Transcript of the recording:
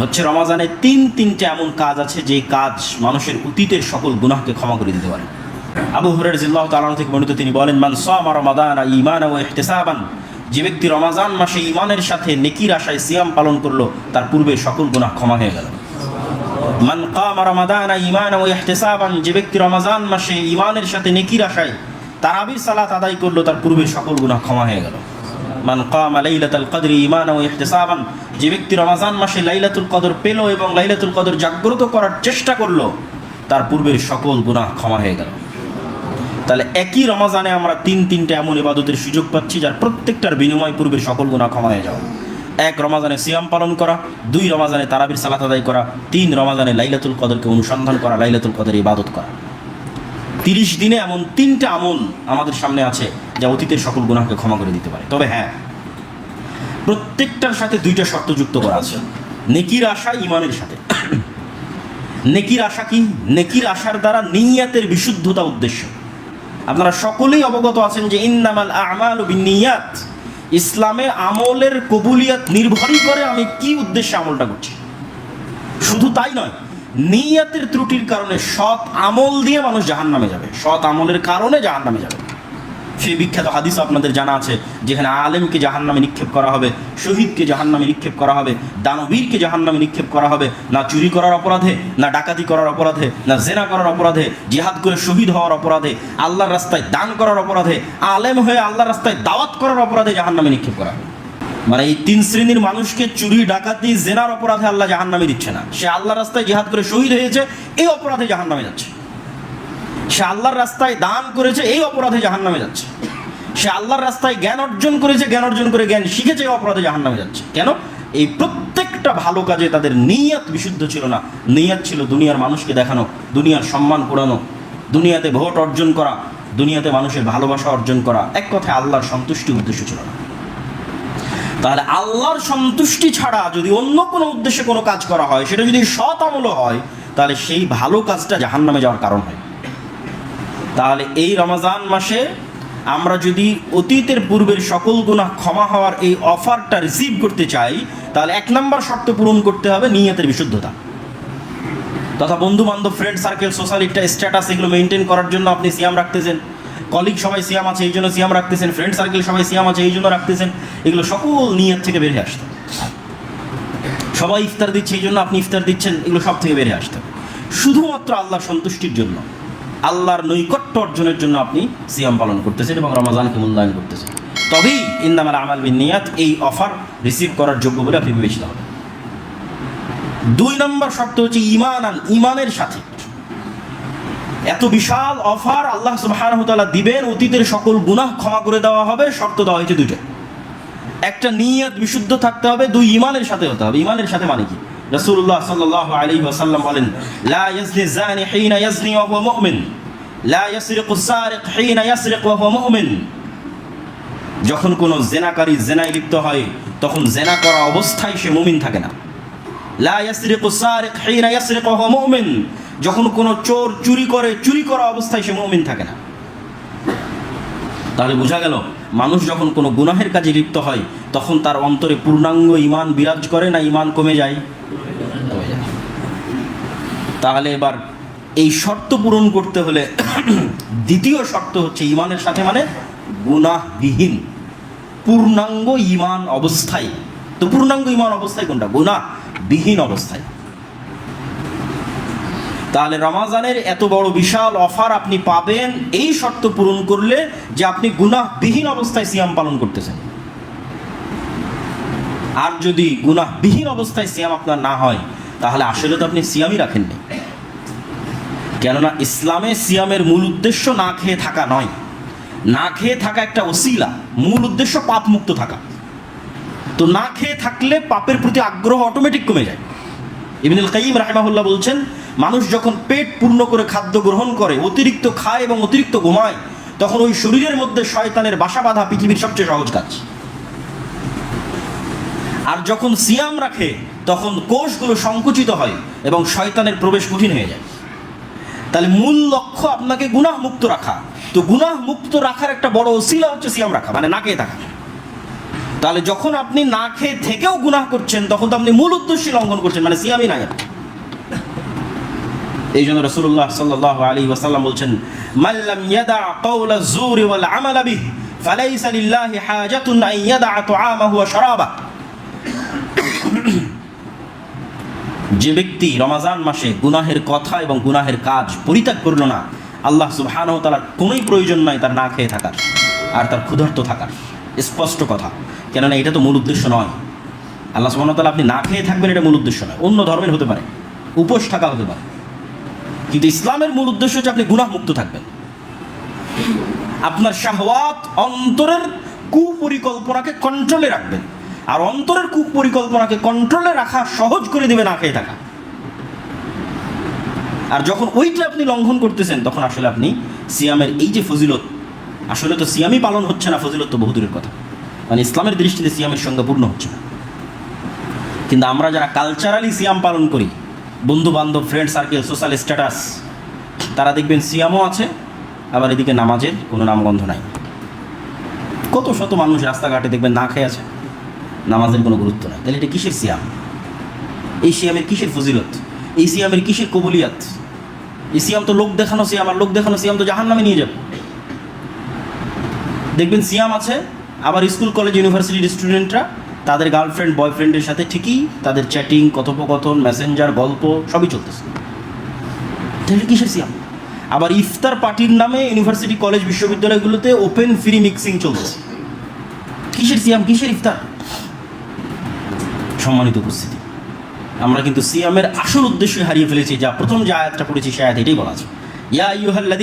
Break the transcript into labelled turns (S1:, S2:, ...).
S1: হচ্ছে রমাজানে তিন তিনটে এমন কাজ আছে যে কাজ মানুষের অতীতের সকল গুনাহকে ক্ষমা করে দিতে পারে। আবু হুরের জিল্লাহ তালন থেকে বর্ণিত তিনি বলেন, মান সামা রমাদান ইমান ও ইহতেসাবান যে ব্যক্তি রমাজান মাসে ইমানের সাথে নেকির আশায় সিয়াম পালন করল, তার পূর্বে সকল গুনাহ ক্ষমা হয়ে গেল। মান কামা রমাদান ইমান ও ইহতেসাবান যে ব্যক্তি রমাজান মাসে ইমানের সাথে নেকির আশায় তারাবির সালাত আদায় করল, তার পূর্বে সকল গুনাহ ক্ষমা হয়ে গেল। মান কামা লাইলাতুল কদরি ইমান ও ইহতিসাবান যে ব্যক্তি রমাজান মাসে লাইলাতুল কদর পেল এবং লাইলাতুল কদর জাগ্রত করার চেষ্টা করল, তার পূর্বের সকল গুনাহ ক্ষমা হয়ে গেল। তাহলে একই রমাজানে আমরা তিন তিনটে এমন ইবাদতের সুযোগ পাচ্ছি, যার প্রত্যেকটার বিনিময় পূর্বের সকল গুনাহ ক্ষমা হয়ে যাওয়া এক রমাজানে সিয়াম পালন করা, দুই রমাজানে তারাবির সালাত আদায় করা, তিন রমাজানে লাইলাতুল কদরকে অনুসন্ধান করা, লাইলাতুল কদর ইবাদত করা। তিরিশ দিনে এমন তিনটা আমল আমাদের সামনে আছে, যা অতীতের সকল গুনাহকে ক্ষমা করে দিতে পারে। তবে হ্যাঁ প্রত্যেকটার সাথে দুইটা শর্ত যুক্ত করা আছে। নেকির আশা ইমানের সাথে। নেকির আশা কি? নেকির আশার দ্বারা নিয়াতের বিশুদ্ধতা উদ্দেশ্য। আপনারা সকলেই অবগত আছেন যে ইন্নামাল আমাল বিনিয়াত। ইসলামে আমলের কবুলিয়াত নির্ভরই করে আমি কি উদ্দেশ্যে আমলটা করছি। শুধু তাই নয়, নিয়াতের ত্রুটির কারণে সৎ আমল দিয়ে মানুষ জাহান নামে যাবে। সৎ আমলের কারণে জাহান নামে যাবে। সেই বিখ্যাত হাদিস আপনাদের জানা আছে, যেখানে আলেমকে জাহান নামে নিক্ষেপ করা হবে, শহীদকে জাহান নামে নিক্ষেপ করা হবে, দানবীরকে জাহান নামে নিক্ষেপ করা হবে, না চুরি করার অপরাধে, না ডাকাতি করার অপরাধে, না জেনা করার অপরাধে, জিহাদ করে শহীদ হওয়ার অপরাধে, আল্লাহর রাস্তায় দান করার অপরাধে, আলেম হয়ে আল্লাহর রাস্তায় দাওয়াত করার অপরাধে জাহান নামে নিক্ষেপ করা হবে। মানে এই তিন শ্রেণির মানুষকে চুরি, ডাকাতি, জেনার অপরাধে আল্লাহ জাহান নামে দিচ্ছে না। সে আল্লাহর রাস্তায় জিহাদ করে শহীদ হয়েছে, এই অপরাধে জাহান নামে যাচ্ছে। সে আল্লাহর রাস্তায় দান করেছে, এই অপরাধে জাহান নামে যাচ্ছে। সে আল্লাহর রাস্তায় জ্ঞান অর্জন করেছে, জ্ঞান অর্জন করে জ্ঞান শিখেছে, এই অপরাধে জাহান নামে যাচ্ছে। কেন? এই প্রত্যেকটা ভালো কাজে তাদের নিয়াত বিশুদ্ধ ছিল না। নিয়াত ছিল দুনিয়ার মানুষকে দেখানো, দুনিয়ার সম্মান কুড়ানো, দুনিয়াতে ভোট অর্জন করা, দুনিয়াতে মানুষের ভালোবাসা অর্জন করা। এক কথায় আল্লাহর সন্তুষ্টি উদ্দেশ্য ছিল না। তাহলে আল্লাহর সন্তুষ্টি ছাড়া যদি অন্য কোনো উদ্দেশ্যে কোনো কাজ করা হয়, সেটা যদি সৎ আমলও হয়, তাহলে সেই ভালো কাজটা জাহান নামে যাওয়ার কারণ হয়। তাহলে এই রমাজান মাসে আমরা যদি অতীতের পূর্বের সকল গুনাহ ক্ষমা হওয়ার এই অফারটা রিসিভ করতে চাই, তাহলে এক নম্বর শর্ত পূরণ করতে হবে নিয়তের বিশুদ্ধতা। তথা বন্ধু বান্ধব ফ্রেন্ড সার্কেল সোশ্যালিটা স্ট্যাটাস এগুলো মেনটেন করার জন্য আপনি সিয়াম রাখতেছেন। কলিগ সবাই সিয়াম আছে, এই জন্য সিয়াম রাখতেছেন। ফ্রেন্ড সার্কেল সবাই সিয়াম আছে, এই জন্য রাখতেছেন। এগুলো সকল নিয়ত থেকে বেরিয়ে আসতে। সবাই ইফতার দিচ্ছে, এই জন্য আপনি ইফতার দিচ্ছেন, এগুলো সব থেকে বেরিয়ে আসতে। শুধুমাত্র আল্লাহ সন্তুষ্টির জন্য। আল্লাহর নৈকট্য অর্জনের জন্য আপনি সিয়াম পালন করতেছেন এবং রমাজানকে মূল্যায়ন করতেছেন। তবেই ইন্দামাল আমাল বিন নিয়াত এই অফার রিসিভ করার যোগ্য বলে আপনি বিবেচিত হবেন। দুই নম্বর শর্ত হচ্ছে ইমান আন ইমানের সাথে। এত বিশাল অফার আল্লাহ সুবহানাহু তাআলা দিবেন, অতীতের সকল গুনাহ ক্ষমা করে দেওয়া হবে, শর্ত দেওয়া হয়েছে দুইটা। একটা নিয়ত বিশুদ্ধ থাকতে হবে, দুই ইমানের সাথে হতে হবে। ইমানের সাথে মানে কি? রাসূলুল্লাহ সাল্লাল্লাহু আলাইহি ওয়াসাল্লাম বলেন, লা ইয়াজনি জানি হিনা ইয়াজনি ওয়া হুয়া মুমিন। লা ইয়াসরিকু সারিক হিনা ইয়াসরিক ওয়া হুয়া মুমিন। যখন কোনো জেনাকারী জেনায় লিপ্ত হয়, তখন জেনা করা অবস্থায় সে মুমিন থাকে না। লা ইয়াসরিকু সারিক হিনা ইয়াসরিক ওয়া হুয়া মুমিন। যখন কোনো চোর চুরি করে, চুরি করা অবস্থায় সে মুমিন থাকে না। তাহলে বোঝা গেল মানুষ যখন কোনো গুনাহের কাজে লিপ্ত হয়, তখন তার অন্তরে পূর্ণাঙ্গ ইমান বিরাজ করে না ইমান কমে যায়? তাহলে এবার এই শর্ত পূরণ করতে হলে দ্বিতীয় শর্ত হচ্ছে ইমানের সাথে মানে গুনাহবিহীন। পূর্ণাঙ্গ ইমান অবস্থায়। তো পূর্ণাঙ্গ ইমান অবস্থায় কোনটা? গুনাহবিহীন অবস্থায়। তাহলে রমাজানের এত বড় বিশাল অফার আপনি পাবেন, এই শর্ত পূরণ করলে যে আপনি গুনাহবিহীন অবস্থায় সিয়াম পালন করতেছেন। আর যদি গুনাহবিহীন অবস্থায় সিয়াম আপনার না হয়, তাহলে আসলে তো আপনি সিয়ামই রাখেননি। কেননা ইসলামে সিয়ামের মূল উদ্দেশ্য না খেয়ে থাকা নয়। না খেয়ে থাকা একটা ওসিলা, মূল উদ্দেশ্য পাপ মুক্ত থাকা। তো না খেয়ে থাকলে পাপের প্রতি আগ্রহ অটোমেটিক কমে যায়। ইবনুল কাইম রাহিমাহুল্লাহ বলছেন মানুষ যখন পেট পূর্ণ করে খাদ্য গ্রহণ করে, অতিরিক্ত খায় এবং অতিরিক্ত ঘুমায়, তখন ওই শরীরের মধ্যে শয়তানের বাসা বাঁধা পৃথিবীর সবচেয়ে সহজ কাজ। আর যখন সিয়াম রাখে, তখন কোষগুলো সংকুচিত হয় এবং শয়তানের প্রবেশ কঠিন হয়ে যায়। তাহলে মূল লক্ষ্য আপনাকে গুনাহ মুক্ত রাখা। তো গুনাহ মুক্ত রাখার একটা বড় ওসিলা হচ্ছে সিয়াম রাখা মানে না খেয়ে থাকা। তাহলে যখন আপনি না খেয়ে থেকেও গুনাহ করছেন, তখন তো আপনি মূল উদ্দেশ্য লঙ্ঘন করছেন মানে সিয়ামই নাই আর। এই জন্য রসুল্লাহ সাল্লাহ আলী ওয়াসাল্লাম বলছেন মাল্লাম ইয়াদা কওলা জুরি ওয়াল হাজাতুন যে ব্যক্তি রমাজান মাসে গুনাহের কথা এবং গুনাহের কাজ পরিত্যাগ করল না, আল্লাহ সুবহানাহু তাআলার কোনোই প্রয়োজন নাই তার না খেয়ে থাকার, আর তার ক্ষুধার্ত থাকার। স্পষ্ট কথা। কেননা এটা তো মূল উদ্দেশ্য নয়। আল্লাহ সুবহানাহু তাআলা আপনি না খেয়ে থাকবেন এটা মূল উদ্দেশ্য নয়। অন্য ধর্মের হতে পারে। উপোস থাকা হতে পারে। কিন্তু ইসলামের মূল উদ্দেশ্য হচ্ছে আপনি গুনাহ মুক্ত থাকবেন। আপনার শাহওয়াত অন্তরের কুপরিকল্পনাকে কন্ট্রোলে রাখবেন। আর অন্তরের কুপরিকল্পনাকে কন্ট্রোলে রাখা সহজ করে দেবে না খেয়ে থাকা। আর যখন ওইটা আপনি লঙ্ঘন করতেছেন, তখন আসলে আপনি সিয়ামের এই যে ফজিলত, আসলে তো সিয়ামই পালন হচ্ছে না, ফজিলত তো বহুদূরের কথা। মানে ইসলামের দৃষ্টিতে সিয়ামের সঙ্গে পূর্ণ হচ্ছে না। কিন্তু আমরা যারা কালচারালি সিয়াম পালন করি বন্ধু বান্ধব ফ্রেন্ড সার্কেল সোশ্যাল স্ট্যাটাস তারা দেখবেন সিয়ামও আছে, আবার এদিকে নামাজের কোনো নামগন্ধ নাই। কত শত মানুষ রাস্তাঘাটে দেখবেন না খেয়ে আছে, নামাজের কোনো গুরুত্ব নাই। তাহলে এটা কিসের সিয়াম? এই সিয়ামের কিসের ফজিলত? এই সিয়ামের কিসের কবুলিয়াত? এই সিয়াম তো লোক দেখানো সিয়াম, আর লোক দেখানো সিয়াম তো জাহান নামে নিয়ে যাবে। দেখবেন সিয়াম আছে, আবার স্কুল, কলেজ ইউনিভার্সিটির স্টুডেন্টরা তাদের গার্লফ্রেন্ড বয়ফ্রেন্ডের সাথে ঠিকই তাদের চ্যাটিং কথোপকথন মেসেঞ্জার গল্প, সবই চলতেছে। তাহলে কিসের সিয়াম? আবার ইফতার পার্টির নামে ইউনিভার্সিটি কলেজ বিশ্ববিদ্যালয়গুলোতে ওপেন ফ্রি মিক্সিং চলতেছে। কিসের সিয়াম? কিসের ইফতার? সম্মানিত উপস্থিতি, আমরা কিন্তু সিয়ামের আসল উদ্দেশ্য হারিয়ে ফেলেছি। যা প্রথম যে আয়াতটা পড়েছি সে আয়াত এটাই বলা আছে। ইয়া আইয়ুহাল্লাযী